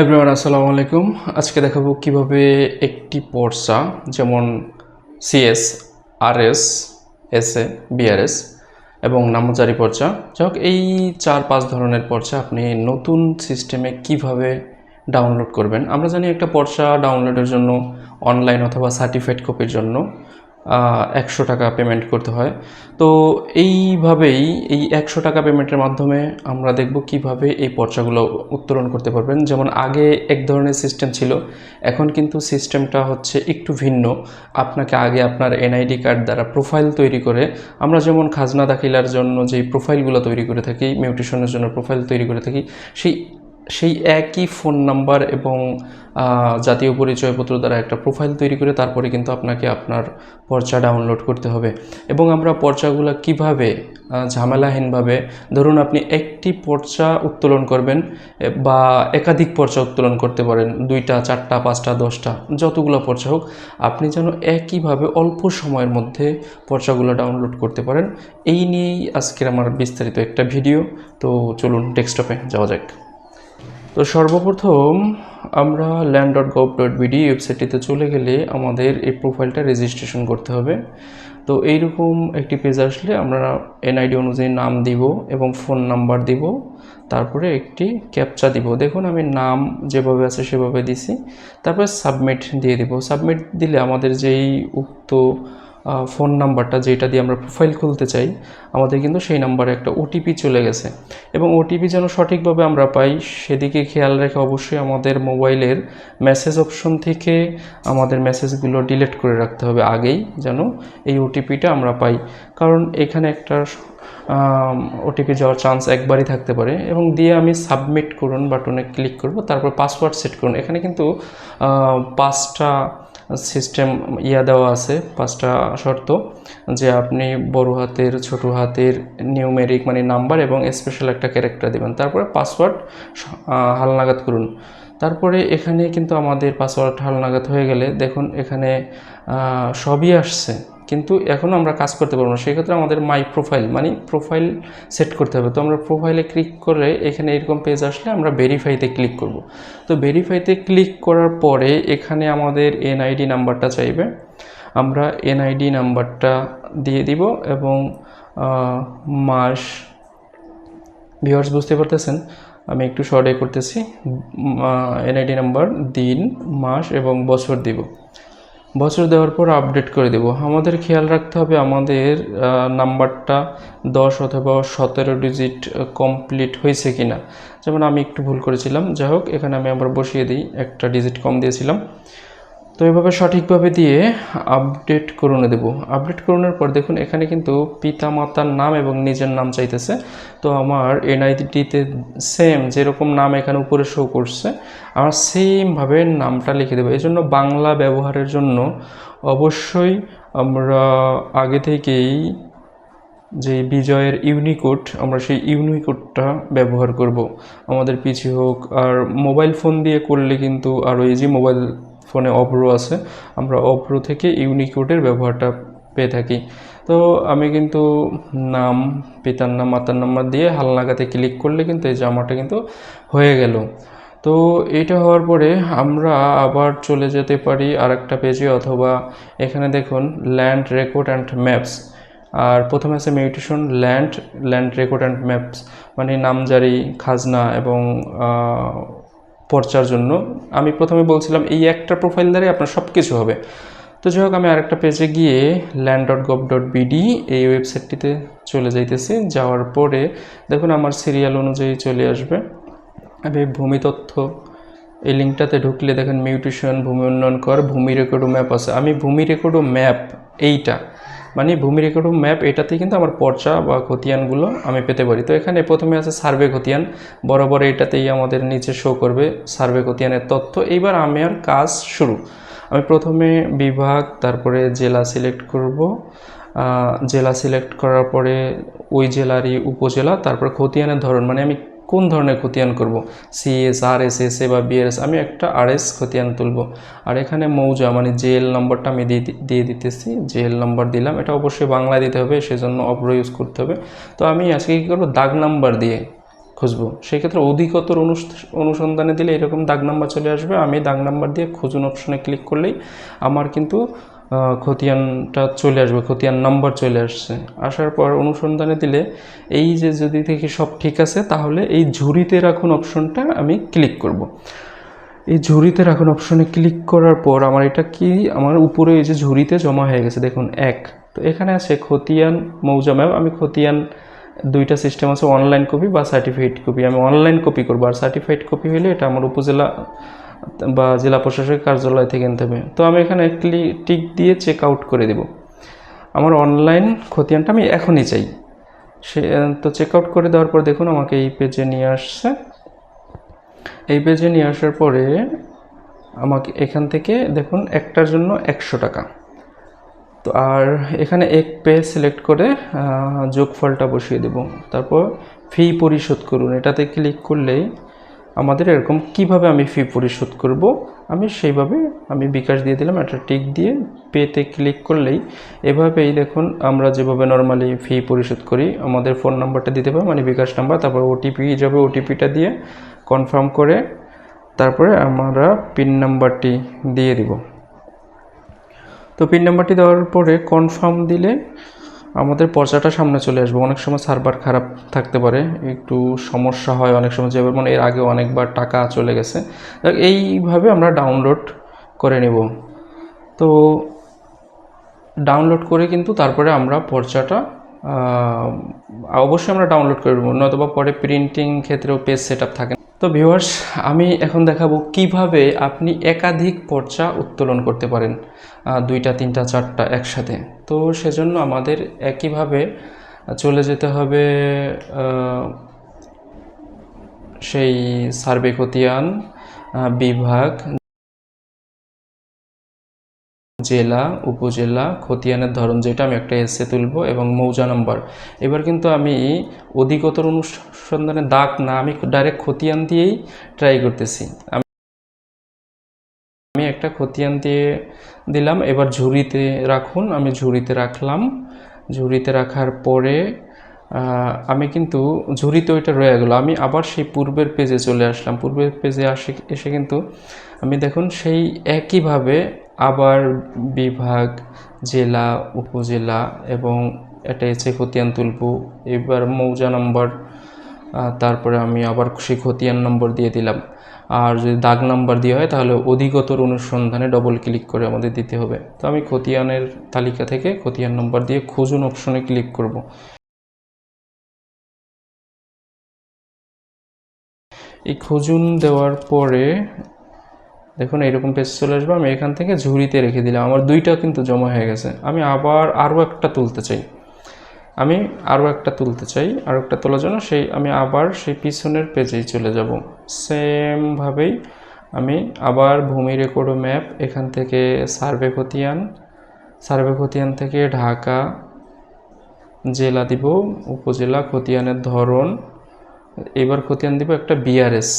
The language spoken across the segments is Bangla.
এভরিওয়ান আসসালামু আলাইকুম। আজকে দেখাবো কীভাবে একটি পর্চা যেমন সিএস আরএস এসএ বিআরএস এবং নামজারি পর্চা যাই এই চার পাঁচ ধরনের পর্চা আপনি নতুন সিস্টেমে কীভাবে ডাউনলোড করবেন। আমরা জানি একটা পর্চা ডাউনলোডের জন্য অনলাইন অথবা সার্টিফাইড কপির জন্য। একশো টাকা পেমেন্ট করতে হয়। তো এইভাবেই এই একশো টাকা পেমেন্টের মাধ্যমে আমরা দেখব কীভাবে এই পর্চাগুলো উত্তোলন করতে পারবেন। যেমন আগে এক ধরনের সিস্টেম ছিল, এখন কিন্তু সিস্টেমটা হচ্ছে একটু ভিন্ন। আপনাকে আগে আপনার এনআইডি কার্ড দ্বারা প্রোফাইল তৈরি করে, আমরা যেমন খাজনা দাখিলার জন্য যেই প্রোফাইলগুলো তৈরি করে থাকি মিউটেশনের জন্য প্রোফাইল তৈরি করে থাকি, সেই সেই একই ফোন নাম্বার এবং জাতীয় পরিচয়পত্র দ্বারা একটা প্রোফাইল তৈরি করে তারপরে কিন্তু আপনাকে আপনার পর্চা ডাউনলোড করতে হবে। এবং আমরা পর্চাগুলো কীভাবে ঝামেলাহীনভাবে, ধরুন আপনি একটি পর্চা উত্তোলন করবেন বা একাধিক পর্চা উত্তোলন করতে পারেন, দুইটা, চারটা, পাঁচটা, দশটা, যতগুলো পর্চা হোক, আপনি যেন একইভাবে অল্প সময়ের মধ্যে পর্চাগুলো ডাউনলোড করতে পারেন। এই নিয়েই আজকের আমার বিস্তারিত একটা ভিডিও তো চলুন ডেস্কটপে যাওয়া যাক। তো সর্বপ্রথম আমরা land dot gov dot BD ওয়েবসাইটটিতে চলে গেলে আমাদের এই প্রোফাইলটা রেজিস্ট্রেশন করতে হবে। তো এইরকম একটি পেজ আসলে আমরা এনআইডি অনুযায়ী নাম দিব এবং ফোন নাম্বার দিব, তারপরে একটি ক্যাপচা দিব। দেখুন, আমি নাম যেভাবে আছে সেভাবে দিছি। তারপরে সাবমিট দিয়ে দিব। সাবমিট দিলে আমাদের যেই উক্ত ফোন নাম্বারটা যেটা দিয়ে আমরা প্রোফাইল খুলতে চাই, আমাদের কিন্তু সেই নাম্বারে একটা ওটিপি চলে গেছে। এবং ওটিপি যেন সঠিকভাবে আমরা পাই, সেদিকে খেয়াল রেখে অবশ্যই আমাদের মোবাইলের মেসেজ অপশন থেকে আমাদের মেসেজগুলো ডিলিট করে রাখতে হবে আগেই, যেন এই ওটিপিটা আমরা পাই। কারণ এখানে একটা ওটিপি যাওয়ার চান্স একবারই থাকতে পারে। এবং দিয়ে আমি সাবমিট করুন বাটনে ক্লিক করব, তারপর পাসওয়ার্ড সেট করুন। এখানে কিন্তু পাঁচটা সিস্টেম ইয়া দেওয়া আছে পাঁচটা শর্ত যে আপনি বড় হাতের, ছোট হাতের নিউমেরিক মানে নাম্বার এবং স্পেশাল একটা ক্যারেক্টার দেবেন। তারপরে পাসওয়ার্ড হালনাগাদ করুন। তারপরে এখানে কিন্তু আমাদের পাসওয়ার্ড হালনাগাদ হয়ে গেলে দেখুন এখানে সবই আসছে। কিন্তু এখনও আমরা কাজ করতে পারব না। সেক্ষেত্রে আমাদের মাই প্রোফাইল মানে প্রোফাইল সেট করতে হবে। তো আমরা প্রোফাইলে ক্লিক করে এখানে এরকম পেজ আসলে আমরা ভেরিফাইতে ক্লিক করব। তো ভেরিফাইতে ক্লিক করার পরে এখানে আমাদের এনআইডি নাম্বারটা চাইবে। আমরা এনআইডি নাম্বারটা দিয়ে দিব এবং মাস ভিউয়ার্স বুঝতে পারতেছেন? আমি একটু শর্টে করতেছি। এনআইডি নাম্বার দিন, মাস এবং বছর দিব। বছর দেওয়ার পর আপডেট করে দেব। আমাদের খেয়াল রাখতে হবে আমাদের নাম্বারটা দশ অথবা সতেরো ডিজিট কমপ্লিট হয়েছে কি না যেমন আমি একটু ভুল করেছিলাম। যাই হোক, এখানে আমি আবার বসিয়ে দিই। একটা ডিজিট কম দিয়েছিলাম। তো এভাবে সঠিকভাবে দিয়ে আপডেট করুনে দেব। আপডেট করুনের পর দেখুন, এখানে কিন্তু পিতা মাতার নাম এবং নিজের নাম চাইতেছে। তো আমার এনআইডিতে সেম যেরকম নাম এখানে উপরে শো করছে আমার সেমভাবে নামটা লিখে দেবো। এই জন্য বাংলা ব্যবহারের জন্য অবশ্যই আমরা আগে থেকেই যে বিজয়ের ইউনিকোড, আমরা সেই ইউনিকোডটা ব্যবহার করব। আমাদের পিছিয়ে হোক আর মোবাইল ফোন দিয়ে করলে কিন্তু আরও ইজি মোবাইল ফোনে অভ্র আছে। আমরা অভ্র থেকে ইউনিকোডের ব্যবহারটা পেয়ে থাকি। তো আমি কিন্তু নাম, পিতার নাম, মাতার নাম্বার দিয়ে হালনাগাতে ক্লিক করলে কিন্তু এই জামাটা কিন্তু হয়ে গেল। তো এটা হওয়ার পরে আমরা আবার চলে যেতে পারি আর একটা পেজে অথবা এখানে দেখুন ল্যান্ড রেকর্ড অ্যান্ড ম্যাপস আর প্রথমে আছে mutation land land record and maps মানে নামজারি, খাজনা এবং পর্চার জন্য। আমি প্রথমে বলছিলাম, এই একটা প্রোফাইল দ্বারাই আপনার সব কিছু হবে। তো যাই হোক, আমি আরেকটা পেজে গিয়ে land dot gov dot BD এই ওয়েবসাইটটিতে চলে যাইতেছি। যাওয়ার পরে দেখুন, আমার সিরিয়াল অনুযায়ী চলে আসবে। আমি ভূমি তথ্য, এই লিঙ্কটাতে ঢুকলে দেখেন মিউটেশন ভূমি উন্নয়ন কর, ভূমি রেকর্ডও ম্যাপ আছে। আমি ভূমি রেকর্ডও ম্যাপ এইটা। মানে ভূমি রেকর্ড ম্যাপ এটাতে কিন্তু আমার পর্চা বা খতিয়ানগুলো আমি পেতে পারি। তো এখানে প্রথমে আছে সার্ভে খতিয়ান। বরাবর এটাতেই আমাদের নিচে শো করবে সার্ভে খতিয়ানের তথ্য। এইবার আমি আর কাজ শুরু। আমি প্রথমে বিভাগ, তারপরে জেলা সিলেক্ট করব। জেলা সিলেক্ট করার পরে ওই জেলারই উপজেলা, তারপর খতিয়ানের ধরন। মানে আমি কোন ধরনের খতিয়ান করব? CS R S S A বা বিআরএস আমি একটা আর এস খতিয়ান তুলব। আর এখানে মৌজা মানে জেএল নম্বরটা আমি দিয়ে দিতেছি জেএল নম্বর দিলাম, এটা অবশ্যই বাংলা দিতে হবে, সেজন্য অব্র ইউজ করতে হবে। তো আমি আজকে কী করব? দাগ নাম্বার দিয়ে খুঁজবো। সেক্ষেত্রে অধিকতর অনুস- অনুসন্ধানে দিলে এরকম দাগ নাম্বার চলে আসবে। আমি দাগ নাম্বার দিয়ে খুঁজুন অপশনে ক্লিক করলেই আমার কিন্তু খতিয়ানটা চলে আসবে, খতিয়ান নাম্বার চলে আসছে। আসার পর অনুসন্ধানে দিলে এই যে যদি দেখি সব ঠিক আছে, তাহলে এই ঝুড়িতে রাখুন অপশনটা আমি ক্লিক করব। এই ঝুড়িতে রাখুন অপশনে ক্লিক করার পর আমার এটা কি? আমার উপরে এই যে ঝুড়িতে জমা হয়ে গেছে, দেখুন, এক। তো এখানে আছে খতিয়ান মৌজা ম্যাপ আমি খতিয়ান দুইটা সিস্টেম আছে অনলাইন কপি বা সার্টিফাইড কপি আমি অনলাইন কপি করব, আর সার্টিফাইড কপি হলে এটা আমার উপজেলা বা জেলা প্রশাসক কার্যালয় থেকে নিতে হবে। তো আমি এখানে ক্লি টিক দিয়ে চেক আউট করে দেব। আমার অনলাইন খতিয়ানটা আমি এখনই চাই। সে, তো চেক আউট করে দেওয়ার পর দেখুন আমাকে এই পেজে নিয়ে আসছে। এই পেজে নিয়ে আসার পরে আমাকে এখান থেকে দেখুন একটার জন্য একশো টাকা। তো আর এখানে এক পে সিলেক্ট করে যোগফলটা বসিয়ে দেব। তারপর ফি পরিশোধ করুন। এটাতে ক্লিক করলেই আমাদের এরকম কীভাবে আমি ফি পরিশোধ করব? আমি সেইভাবে আমি বিকাশ দিয়ে দিলাম, একটা টিক দিয়ে পেতে ক্লিক করলেই এভাবেই দেখুন আমরা যেভাবে নর্মালি ফি পরিশোধ করি, আমাদের ফোন নাম্বারটা দিতে হবে মানে বিকাশ নাম্বার তারপর ওটিপি যাবে ওটিপিটা দিয়ে কনফার্ম করে তারপরে আমরা পিন নাম্বারটি দিয়ে দিব। তো পিন নাম্বারটি দেওয়ার পরে কনফার্ম দিলে আমাদের পর্চাটা সামনে চলে আসবে। অনেক সময় সার্ভার খারাপ থাকতে পারে, একটু সমস্যা হয় অনেক সময় যেভাবে মানে এর আগে অনেকবার টাকা চলে গেছে। এইভাবে আমরা ডাউনলোড করে নেব। তো ডাউনলোড করে কিন্তু তারপরে আমরা পর্চাটা অবশ্যই আমরা ডাউনলোড করে নেব। নয়তোবা পরে প্রিন্টিং ক্ষেত্রেও পেজ সেট থাকে। তো ভিউয়ার্স আমি এখন দেখাবো কীভাবে আপনি একাধিক পর্চা উত্তোলন করতে পারেন দুইটা, তিনটা, চারটা একসাথে। তো সেজন্য আমাদের একইভাবে চলে যেতে হবে সেই সার্বে বিভাগ জেলা, উপজেলা, খতিয়ানের ধরন যেটা, আমি একটা এসে তুলবো এবং মৌজা নাম্বার এবার কিন্তু আমি অধিকতর অনুসন্ধানে দাগ না, আমি ডাইরেক্ট খতিয়ান দিয়েই ট্রাই করতেছি। আমি একটা খতিয়ান দিয়ে দিলাম, এবার ঝুড়িতে রাখুন, আমি ঝুড়িতে রাখলাম। ঝুড়িতে রাখার পরে আমি কিন্তু ঝুড়িতে ওইটা রয়ে গেলো। আমি আবার সেই পূর্বের পেজে চলে আসলাম। পূর্বের পেজে আসে, এসে কিন্তু আমি দেখুন সেই একইভাবে আবার বিভাগ, জেলা, উপজেলা এবং এটা এসে খতিয়ান তুলব। এবার মৌজা নম্বর তারপরে আমি আবার সেই খতিয়ান নম্বর দিয়ে দিলাম। আর যদি দাগ নাম্বার দেওয়া হয় তাহলে অধিকতর অনুসন্ধানে ডবল ক্লিক করে আমাদের দিতে হবে। তো আমি খতিয়ানের তালিকা থেকে খতিয়ান নম্বর দিয়ে খুঁজুন অপশনে ক্লিক করব। এই খুঁজুন দেওয়ার পরে দেখুন এরকম পেজ চলে আসবে, আমি এখান থেকে ঝুড়িতে রেখে দিলাম। আমার দুইটা কিন্তু জমা হয়ে গেছে। আমি আবার আরও একটা তুলতে চাই। আমি আরও একটা তুলতে চাই, আরও একটা তোলার জন্য। সেই, আমি আবার সেই পিছনের পেজেই চলে যাব। সেমভাবেই আমি আবার ভূমি রেকর্ড ম্যাপ এখান থেকে সার্ভে খতিয়ান সার্ভে খতিয়ান থেকে ঢাকা জেলা দিব, উপজেলা খতিয়ানের ধরন। এবার খতিয়ান দিব একটা বিআরএস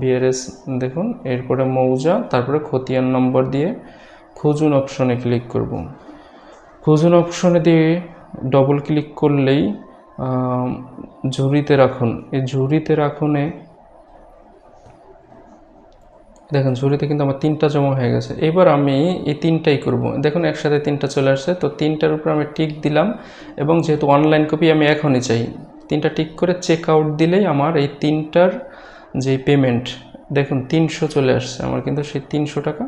বিআরএস দেখুন, এরপরে মৌজা, তারপরে খতিয়ান নম্বর দিয়ে খুঁজুন অপশনে ক্লিক করব। খুঁজুন অপশনে দিয়ে ডবল ক্লিক করলেই ঝুড়িতে রাখুন। এই ঝুড়িতে রাখুনে দেখেন, ঝুড়িতে কিন্তু আমার তিনটা জমা হয়ে গেছে। এবার আমি এই তিনটাই করব। দেখুন, একসাথে তিনটা চলে আসছে, তো তিনটার উপর আমি টিক দিলাম এবং যেহেতু অনলাইন কপি আমি এখনই চাই, তিনটা টিক করে চেক আউট দিলেই আমার এই তিনটার যে পেমেন্ট দেখুন তিনশো চলে আসছে আমার, কিন্তু সেই তিনশো টাকা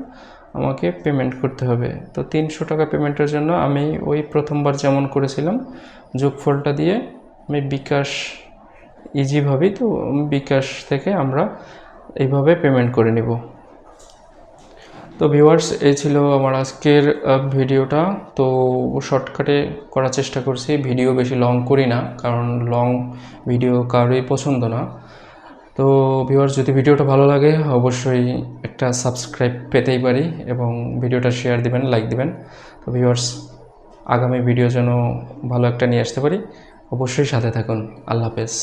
আমাকে পেমেন্ট করতে হবে। তো তিনশো টাকা পেমেন্টের জন্য আমি ওই প্রথমবার যেমন করেছিলাম, যোগফলটা দিয়ে আমি বিকাশ ইজিভাবেই তো বিকাশ থেকে আমরা এইভাবে পেমেন্ট করে নিব। তো ভিউয়ার্স এই ছিল আমার আজকের ভিডিওটা। তো শর্টকাটে করার চেষ্টা করছি ভিডিও বেশি লং করি না, কারণ লং ভিডিও কারোই পছন্দ না। তো ভিউয়ার্স যদি ভিডিওটা ভালো লাগে, অবশ্যই একটা সাবস্ক্রাইব পেতেই পারি এবং ভিডিওটা শেয়ার দিবেন লাইক দিবেন। তো ভিউয়ার্স আগামী ভিডিও যেন ভালো একটা নিয়ে আসতে পারি। অবশ্যই সাথে থাকুন। আল্লাহ হাফেজ।